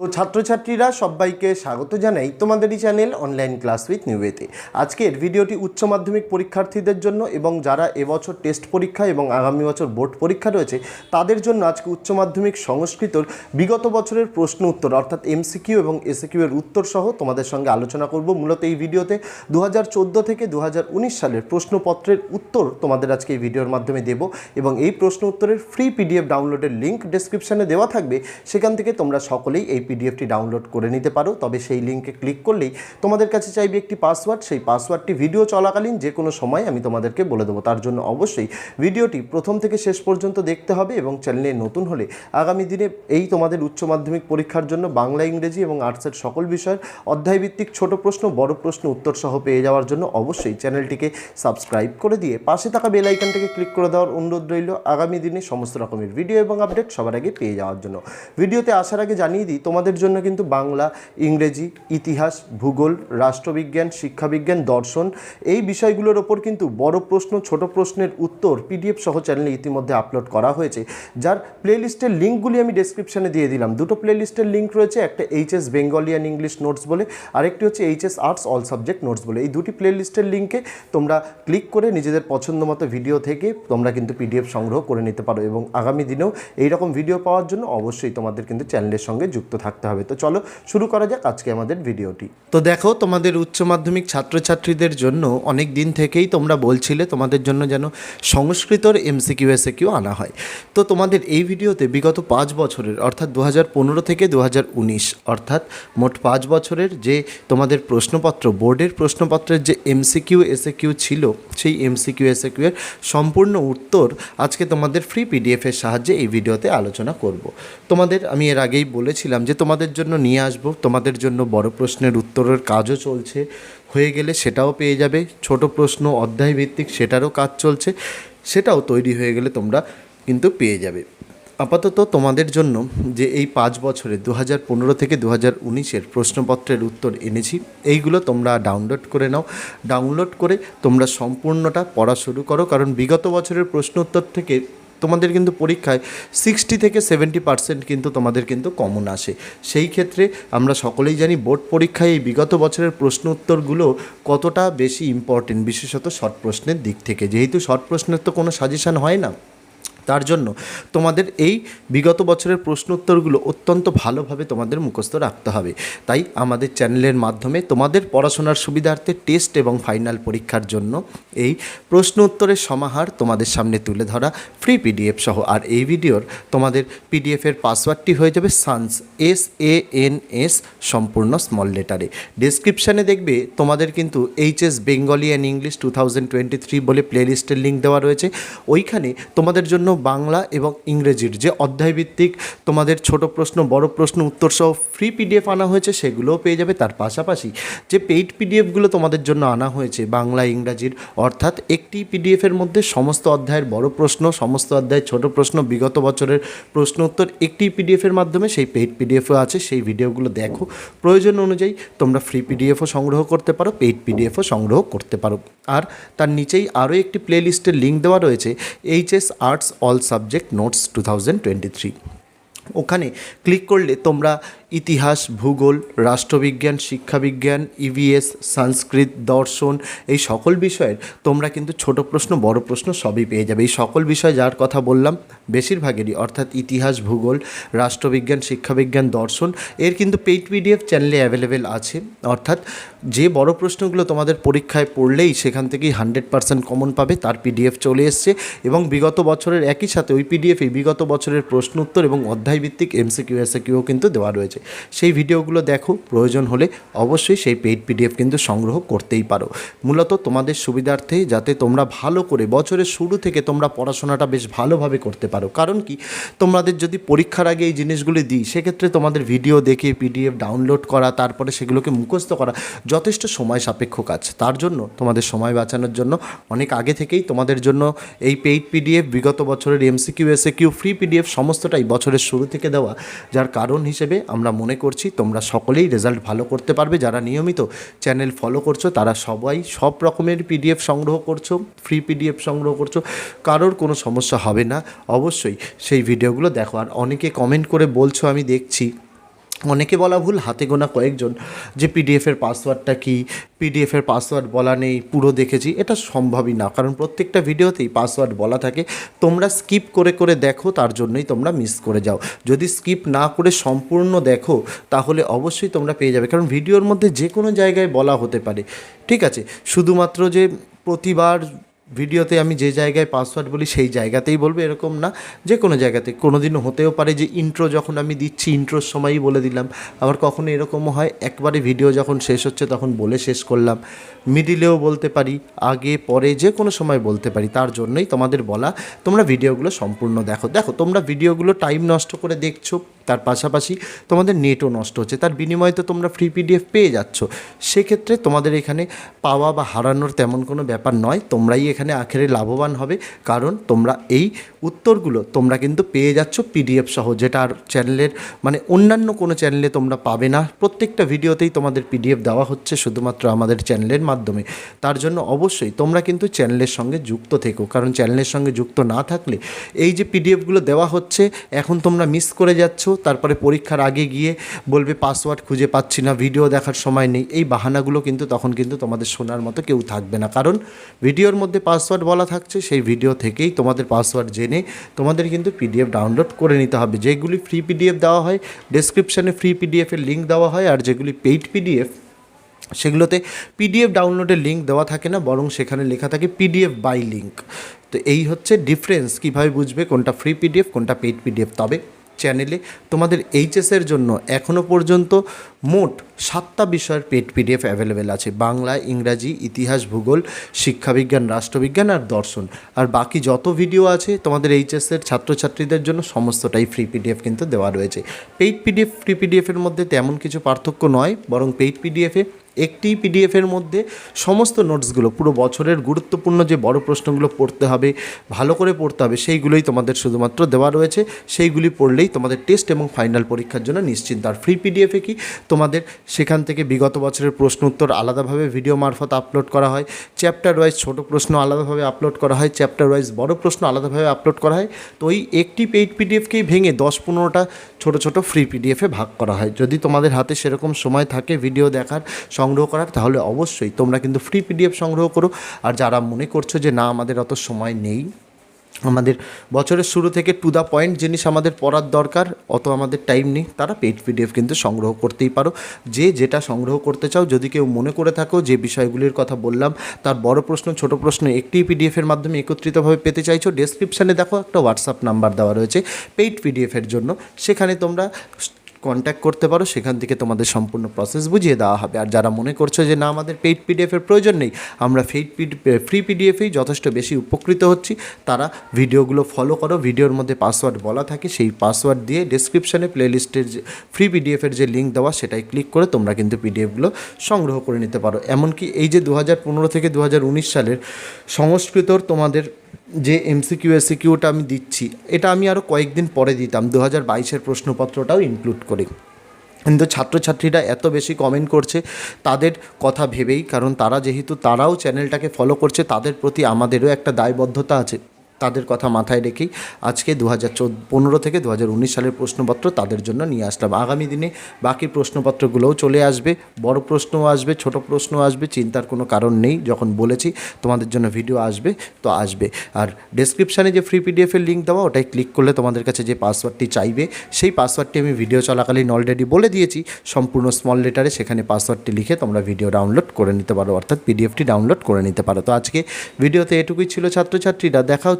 তো ছাত্রছাত্রীরা সবাইকে স্বাগত জানাই তোমাদেরই চ্যানেল অনলাইন ক্লাস উইথ নিউয়েতে আজকের ভিডিওটি উচ্চ মাধ্যমিক পরীক্ষার্থীদের জন্য এবং যারা এবছর টেস্ট পরীক্ষা এবং আগামী বছর বোর্ড পরীক্ষা রয়েছে, তাদের জন্য আজকে উচ্চ মাধ্যমিক সংস্কৃতর বিগত বছরের প্রশ্ন উত্তর অর্থাৎ এমসিকিউ এবং এসিকিউ এর উত্তর সহ তোমাদের সঙ্গে আলোচনা করব মূলত এই ভিডিওতে। দু হাজার চোদ্দ থেকে দু হাজার উনিশ সালের প্রশ্নপত্রের উত্তর তোমাদের আজকে এই ভিডিওর মাধ্যমে দেব এবং এই প্রশ্ন উত্তরের ফ্রি পিডিএফ ডাউনলোডের লিঙ্ক ডেসক্রিপশনে দেওয়া থাকবে, সেখান থেকে তোমরা সকলেই এই পিডিএফটি ডাউনলোড করে নিতে পারো। তবে সেই লিঙ্কে ক্লিক করলেই তোমাদের কাছে চাইবে একটি পাসওয়ার্ড। সেই পাসওয়ার্ডটি ভিডিও চলাকালীন যে কোনো সময় আমি তোমাদেরকে বলে দেবো। তার জন্য অবশ্যই ভিডিওটি প্রথম থেকে শেষ পর্যন্ত দেখতে হবে এবং চ্যানেলে নতুন হলে আগামী দিনে এই তোমাদের উচ্চ মাধ্যমিক পরীক্ষার জন্য বাংলা, ইংরেজি এবং আর্টসের সকল বিষয়ের অধ্যায়ভিত্তিক ছোট প্রশ্ন, বড় প্রশ্ন উত্তর সহ পেয়ে যাওয়ার জন্য অবশ্যই চ্যানেলটিকে সাবস্ক্রাইব করে দিয়ে পাশে থাকা বেল আইকনটিকে ক্লিক করে দেওয়ার অনুরোধ রইল। আগামী দিনে সমস্ত রকমের ভিডিও এবং আপডেট সবার আগে পেয়ে যাওয়ার জন্য। ভিডিওতে আসার আগে জানিয়ে দিই তোমাদের জন্য কিন্তু বাংলা, ইংরেজি, ইতিহাস, ভূগোল, রাষ্ট্রবিজ্ঞান, শিক্ষাবিজ্ঞান, দর্শন এই বিষয়গুলোর ওপর কিন্তু বড় প্রশ্ন, ছোট প্রশ্নের উত্তর পিডিএফ সহ চ্যানেলে ইতিমধ্যে আপলোড করা হয়েছে। যার প্লেলিস্টের লিঙ্কগুলি আমি ডেসক্রিপশনে দিয়ে দিলাম। দুটো প্লেলিস্টের লিঙ্ক রয়েছে, একটা HS Bengali and English notes বলে, আরেকটি হচ্ছে HS arts all subject notes বলে। এই দুটি প্লেলিস্টের লিঙ্কে তোমরা ক্লিক করে নিজেদের পছন্দ মতো ভিডিও থেকে তোমরা কিন্তু পিডিএফ সংগ্রহ করে নিতে পারো এবং আগামী দিনেও এইরকম ভিডিও পাওয়ার জন্য অবশ্যই তোমাদের কিন্তু চ্যানেলের সঙ্গে যুক্ত থাকতে হবে। তো চলো শুরু করা যাক আজকে আমাদের ভিডিওটি। তো দেখো, তোমাদের উচ্চ মাধ্যমিক ছাত্রছাত্রীদের জন্য অনেক দিন থেকেই তোমরা বলছিলে তোমাদের জন্য যেন সংস্কৃতর এমসিকিউ এসএকিউ আনা হয়। তো তোমাদের এই ভিডিওতে বিগত পাঁচ বছরের, অর্থাৎ দু হাজার পনেরো থেকে দু হাজার উনিশ, অর্থাৎ মোট পাঁচ বছরের যে তোমাদের প্রশ্নপত্র, বোর্ডের প্রশ্নপত্রের যে এমসিকিউ এসএকিউ ছিল, সেই এমসিকিউ এসএকিউ এর সম্পূর্ণ উত্তর আজকে তোমাদের ফ্রি পিডিএফের সাহায্যে এই ভিডিওতে আলোচনা করব। তোমাদের, আমি এর আগেই বলেছিলাম যে তোমাদের জন্য নিয়ে আসব। তোমাদের জন্য বড় প্রশ্নের উত্তরের কাজও চলছে। হয়ে গেলে সেটাও পেয়ে যাবে। ছোট প্রশ্ন অধ্যায় ভিত্তিক সেটারও কাজ চলছে। সেটাও তৈরি হয়ে গেলে তোমরা কিন্তু পেয়ে যাবে। আপাতত তোমাদের জন্য যে এই পাঁচ বছরে দু হাজার পনেরো থেকে দু হাজার উনিশের প্রশ্নপত্রের উত্তর এনেছি, এইগুলো তোমরা ডাউনলোড করে নাও। ডাউনলোড করে তোমরা সম্পূর্ণটা পড়া শুরু করো। কারণ বিগত বছরের প্রশ্ন উত্তর থেকে তোমাদের কিন্তু পরীক্ষায় সিক্সটি থেকে সেভেন্টি পার্সেন্ট কিন্তু তোমাদের কিন্তু কমন আসে। সেই ক্ষেত্রে আমরা সকলেই জানি বোর্ড পরীক্ষায় এই বিগত বছরের প্রশ্ন উত্তরগুলো কতটা বেশি ইম্পর্টেন্ট বিশেষত শর্ট প্রশ্নের দিক থেকে। যেহেতু শর্ট প্রশ্নের তো কোনো সাজেশান হয় না। তার জন্য তোমাদের এই বিগত বছরের প্রশ্ন উত্তরগুলো অত্যন্ত ভালোভাবে তোমাদের মুখস্থ রাখতে হবে। তাই আমাদের চ্যানেলের মাধ্যমে তোমাদের পড়াশোনার সুবিধার্থে টেস্ট এবং ফাইনাল পরীক্ষার জন্য এই প্রশ্ন উত্তরের সমাহার তোমাদের সামনে তুলে ধরা ফ্রি পিডিএফ সহ। আর এই ভিডিওর তোমাদের পিডিএফের পাসওয়ার্ডটি হয়ে যাবে sans S A N S সম্পূর্ণ স্মল লেটারে ডেসক্রিপশানে দেখবে তোমাদের কিন্তু HS Bengali and English two thousand twenty three বলে প্লেলিস্টের লিঙ্ক দেওয়া রয়েছে। ওইখানে তোমাদের জন্য বাংলা এবং ইংরেজির যে অধ্যায়ভিত্তিক তোমাদের ছোট প্রশ্ন, বড় প্রশ্ন উত্তর সহ ফ্রি পিডিএফ আনা হয়েছে, সেগুলোও পেয়ে যাবে। তার পাশাপাশি যে পেইড পিডিএফগুলো তোমাদের জন্য আনা হয়েছে, বাংলা, ইংরাজির, অর্থাৎ একটি পিডিএফের মধ্যে সমস্ত অধ্যায়ের বড় প্রশ্ন, সমস্ত অধ্যায়ের ছোট প্রশ্ন, বিগত বছরের প্রশ্ন উত্তর একটি পিডিএফের মাধ্যমে সেই পেইড পিডিএফও আছে। সেই ভিডিওগুলো দেখো। প্রয়োজন অনুযায়ী তোমরা ফ্রি পিডিএফও সংগ্রহ করতে পারো পেইড পিডিএফও সংগ্রহ করতে পারো। আর তার নিচেই আরও একটি প্লেলিস্টের লিঙ্ক দেওয়া রয়েছে HS arts all subject notes two thousand twenty three ওখানে ক্লিক করলে তোমরা ইতিহাস, ভূগোল, রাষ্ট্রবিজ্ঞান, শিক্ষাবিজ্ঞান ইভিএস সংস্কৃত, দর্শন, এই সকল বিষয়ের তোমরা কিন্তু ছোট প্রশ্ন, বড় প্রশ্ন সবই পেয়ে যাবে। এই সকল বিষয় যার কথা বললাম, বেশিরভাগেরই, অর্থাৎ ইতিহাস, ভূগোল, রাষ্ট্রবিজ্ঞান, শিক্ষাবিজ্ঞান, দর্শন, এর কিন্তু পেইড পিডিএফ চ্যানেলে অ্যাভেলেবেল আছে। অর্থাৎ যে বড় প্রশ্নগুলো তোমাদের পরীক্ষায় পড়লেই সেখান থেকেই হান্ড্রেড পার্সেন্ট কমন পাবে, তার পিডিএফ চলে এসছে এবং বিগত বছরের একই সাথে ওই পিডিএফে বিগত বছরের প্রশ্ন উত্তর এবং অধ্যায়ভিত্তিক এমসিকিউ এসএকিউ কিন্তু দেওয়া রয়েছে। সেই ভিডিওগুলো দেখো, প্রয়োজন হলে অবশ্যই সেই পেইড পিডিএফ কিন্তু সংগ্রহ করতেই পারো। মূলত তোমাদের সুবিধার্থে যাতে তোমরা ভালো করে বছরের শুরু থেকে তোমরা পড়াশোনাটা বেশ ভালোভাবে করতে পারো। কারণ কি? তোমাদের যদি পরীক্ষার আগে এই জিনিসগুলি দিই, সেক্ষেত্রে তোমাদের ভিডিও দেখে পিডিএফ ডাউনলোড করা, তারপরে সেগুলোকে মুখস্থ করা যথেষ্ট সময় সাপেক্ষ কাজ। তার জন্য তোমাদের সময় বাঁচানোর জন্য অনেক আগে থেকেই তোমাদের জন্য এই পেইড পিডিএফ বিগত বছরের এমসিকিউ এসএকিউ ফ্রি পিডিএফ সমস্তটাই বছরের শুরু থেকে দেওয়া। যার কারণ হিসেবে আমরা মনে করছি, তোমরা সকলেই রেজাল্ট ভালো করতে পারবে। যারা নিয়মিত চ্যানেল ফলো করছ, তারা সবাই সব রকমের পিডিএফ সংগ্রহ করছ ফ্রি পিডিএফ সংগ্রহ করছ। কারোর কোনো সমস্যা হবে না। অবশ্যই সেই ভিডিওগুলো দেখো। আর অনেকে কমেন্ট করে বলছো, আমি দেখছি। অনেকে বলা ভুল, হাতে গোনা কয়েকজন যে পিডিএফের পাসওয়ার্ডটা কি পিডিএফের পাসওয়ার্ড বলা নেই, পুরো দেখেছি, এটা সম্ভবই না। কারণ প্রত্যেকটা ভিডিওতেই পাসওয়ার্ড বলা থাকে। তোমরা স্কিপ করে করে দেখো, তার জন্যই তোমরা মিস করে যাও। যদি স্কিপ না করে সম্পূর্ণ দেখো, তাহলে অবশ্যই তোমরা পেয়ে যাবে। কারণ ভিডিওর মধ্যে যে কোনো জায়গায় বলা হতে পারে। ঠিক আছে? শুধুমাত্র যে প্রতিবার ভিডিওতে আমি যে জায়গায় পাসওয়ার্ড বলি সেই জায়গাতেই বলব, এরকম না। যে কোনো জায়গাতে। কোনো দিনও হতেও পারে যে ইন্ট্রো যখন আমি দিচ্ছি ইন্ট্রোর সময়ই বলে দিলাম। আবার কখনো এরকমও হয়, একবারে ভিডিও যখন শেষ হচ্ছে তখন বলে শেষ করলাম। মিডিলেও বলতে পারি, আগে, পরে যে কোনো সময় বলতে পারি। তার জন্যই তোমাদের বলা, তোমরা ভিডিওগুলো সম্পূর্ণ দেখো। দেখো, তোমরা ভিডিওগুলো টাইম নষ্ট করে দেখছ তার পাশাপাশি তোমাদের নেটও নষ্ট হচ্ছে। তার বিনিময়ে তো তোমরা ফ্রি পিডিএফ পেয়ে যাচ্ছ। সেক্ষেত্রে তোমাদের এখানে পাওয়া বা হারানোর তেমন কোনো ব্যাপার নয়। তোমরাই এখানে আখেরে লাভবান হবে। কারণ তোমরা এই উত্তরগুলো তোমরা কিন্তু পেয়ে যাচ্ছ পিডিএফ সহ, যেটা আর চ্যানেলের মানে অন্যান্য কোনো চ্যানেলে তোমরা পাবে না। প্রত্যেকটা ভিডিওতেই তোমাদের পিডিএফ দেওয়া হচ্ছে শুধুমাত্র আমাদের চ্যানেলের মাধ্যমে। তার জন্য অবশ্যই তোমরা কিন্তু চ্যানেলের সঙ্গে যুক্ত থেকো। কারণ চ্যানেলের সঙ্গে যুক্ত না থাকলে এই যে পিডিএফগুলো দেওয়া হচ্ছে, এখন তোমরা মিস করে যাচ্ছ। তারপরে পরীক্ষার আগে গিয়ে বলবে পাসওয়ার্ড খুঁজে পাচ্ছি না ভিডিও দেখার সময় নেই। এই বাহানাগুলো কিন্তু তখন কিন্তু তোমাদের শোনার মতো কেউ থাকবে না। কারণ ভিডিওর মধ্যে পাসওয়ার্ড বলা থাকছে, সেই ভিডিও থেকেই তোমাদের পাসওয়ার্ড জেনে তোমাদের কিন্তু পিডিএফ ডাউনলোড করে নিতে হবে। যেগুলি ফ্রি পিডিএফ দেওয়া হয় ডেসক্রিপশানে ফ্রি পিডিএফের লিঙ্ক দেওয়া হয় আর যেগুলি পেইড পিডিএফ সেগুলোতে পিডিএফ ডাউনলোডের লিঙ্ক দেওয়া থাকে না, বরং সেখানে লেখা থাকে পিডিএফ বাই লিঙ্ক তো এই হচ্ছে ডিফারেন্স কীভাবে বুঝবে কোনটা ফ্রি পিডিএফ কোনটা পেইড পিডিএফ তবে চ্যানেলে। তোমাদের এইচএসের জন্য এখনও পর্যন্ত মোট সাতটা বিষয়ের পেড পিডিএফ অ্যাভেলেবেল আছে। বাংলা, ইংরাজি, ইতিহাস, ভূগোল, শিক্ষাবিজ্ঞান, রাষ্ট্রবিজ্ঞান আর দর্শন। আর বাকি যত ভিডিও আছে, তোমাদের এইচএসের ছাত্রছাত্রীদের জন্য সমস্তটাই ফ্রি পিডিএফ কিন্তু দেওয়া রয়েছে। পেইড পিডিএফ ফ্রি পিডিএফের মধ্যে তেমন কিছু পার্থক্য নয়, বরং পেইড পিডিএফে একটি পিডিএফের মধ্যে সমস্ত নোটসগুলো, পুরো বছরের গুরুত্বপূর্ণ যে বড় প্রশ্নগুলো পড়তে হবে, ভালো করে পড়তে হবে, সেইগুলোই তোমাদের শুধুমাত্র দেওয়া রয়েছে। সেইগুলি পড়লেই তোমাদের টেস্ট এবং ফাইনাল পরীক্ষার জন্য নিশ্চিন্ত। আর ফ্রি পিডিএফে কি? তোমাদের সেখান থেকে বিগত বছরের প্রশ্ন উত্তর আলাদাভাবে ভিডিও মারফত আপলোড করা হয়। চ্যাপ্টার ওয়াইজ ছোট প্রশ্ন আলাদাভাবে আপলোড করা হয়। চ্যাপ্টার ওয়াইজ বড় প্রশ্ন আলাদাভাবে আপলোড করা হয়। তো ওই একটি পেইড পিডিএফকেই ভেঙে দশ পনেরোটা ছোট ছোট ফ্রি পিডিএফে ভাগ করা হয়। যদি তোমাদের হাতে সেরকম সময় থাকে ভিডিও দেখার সংগ্রহ করার, তাহলে অবশ্যই তোমরা কিন্তু ফ্রি পিডিএফ সংগ্রহ করো। আর যারা মনে করছ যে না, আমাদের অত সময় নেই, আমাদের বছরের শুরু থেকে টু দ্য পয়েন্ট জিনিস আমাদের পড়ার দরকার, অত আমাদের টাইম নেই, তারা পেড পিডিএফ কিন্তু সংগ্রহ করতেই পারো। যে যেটা সংগ্রহ করতে চাও, যদি কেউ মনে করে থাকো যে বিষয়গুলির কথা বললাম, তার বড় প্রশ্ন, ছোট প্রশ্ন, একটি পিডিএফের মাধ্যমে একত্রিতভাবে পেতে চাইছো ডেসক্রিপশানে দেখো একটা হোয়াটসঅ্যাপ নাম্বার দেওয়া রয়েছে পেইড পিডিএফের জন্য। সেখানে তোমরা কন্ট্যাক্ট করতে পারো, সেখান থেকে তোমাদের সম্পূর্ণ প্রসেস বুঝিয়ে দেওয়া হবে। আর যারা মনে করছ যে, না, আমাদের পেইড পিডিএফের প্রয়োজন নেই, আমরা ফেইড ফ্রি পিডিএফেই যথেষ্ট বেশি উপকৃত হচ্ছি, তারা ভিডিওগুলো ফলো করো। ভিডিওর মধ্যে পাসওয়ার্ড বলা থাকে, সেই পাসওয়ার্ড দিয়ে ডিসক্রিপশানে প্লেলিস্টের যে ফ্রি পিডিএফের যে লিঙ্ক দেওয়া সেটাই ক্লিক করে তোমরা কিন্তু পিডিএফগুলো সংগ্রহ করে নিতে পারো। এমনকি এই যে দু হাজার পনেরো থেকে দু সালের সংস্কৃতর তোমাদের যে এমসিকিউ এসিকিউটা আমি দিচ্ছি, এটা আমি আরও কয়েকদিন পরে দিতাম দু হাজার বাইশের প্রশ্নপত্রটাও ইনক্লুড করে। কিন্তু ছাত্রছাত্রীরা এত বেশি কমেন্ট করছে, তাদের কথা ভেবেই, কারণ তারা যেহেতু, তারাও চ্যানেলটাকে ফলো করছে, তাদের প্রতি আমাদেরও একটা দায়বদ্ধতা আছে। তাদের কথা মাথায় রেখেই আজকে দু হাজার পনেরো থেকে দু হাজার উনিশ সালের প্রশ্নপত্র তাদের জন্য নিয়ে আসলাম। আগামী দিনে বাকি প্রশ্নপত্রগুলোও চলে আসবে। বড় প্রশ্নও আসবে, ছোট প্রশ্নও আসবে, চিন্তার কোনো কারণ নেই। যখন বলেছি, তোমাদের জন্য ভিডিও আসবে, তো আসবে। আর ডেসক্রিপশানে যে ফ্রি পিডিএফের লিঙ্ক দেওয়া ওটাই ক্লিক করলে তোমাদের কাছে যে পাসওয়ার্ডটি চাইবে, সেই পাসওয়ার্ডটি আমি ভিডিও চলাকালীন অলরেডি বলে দিয়েছি। সম্পূর্ণ স্মল লেটারে সেখানে পাসওয়ার্ডটি লিখে তোমরা ভিডিও ডাউনলোড করে নিতে পারো। অর্থাৎ পিডিএফটি ডাউনলোড করে নিতে পারো। তো আজকে ভিডিওতে এটুকুই ছিল ছাত্রছাত্রীরা। দেখা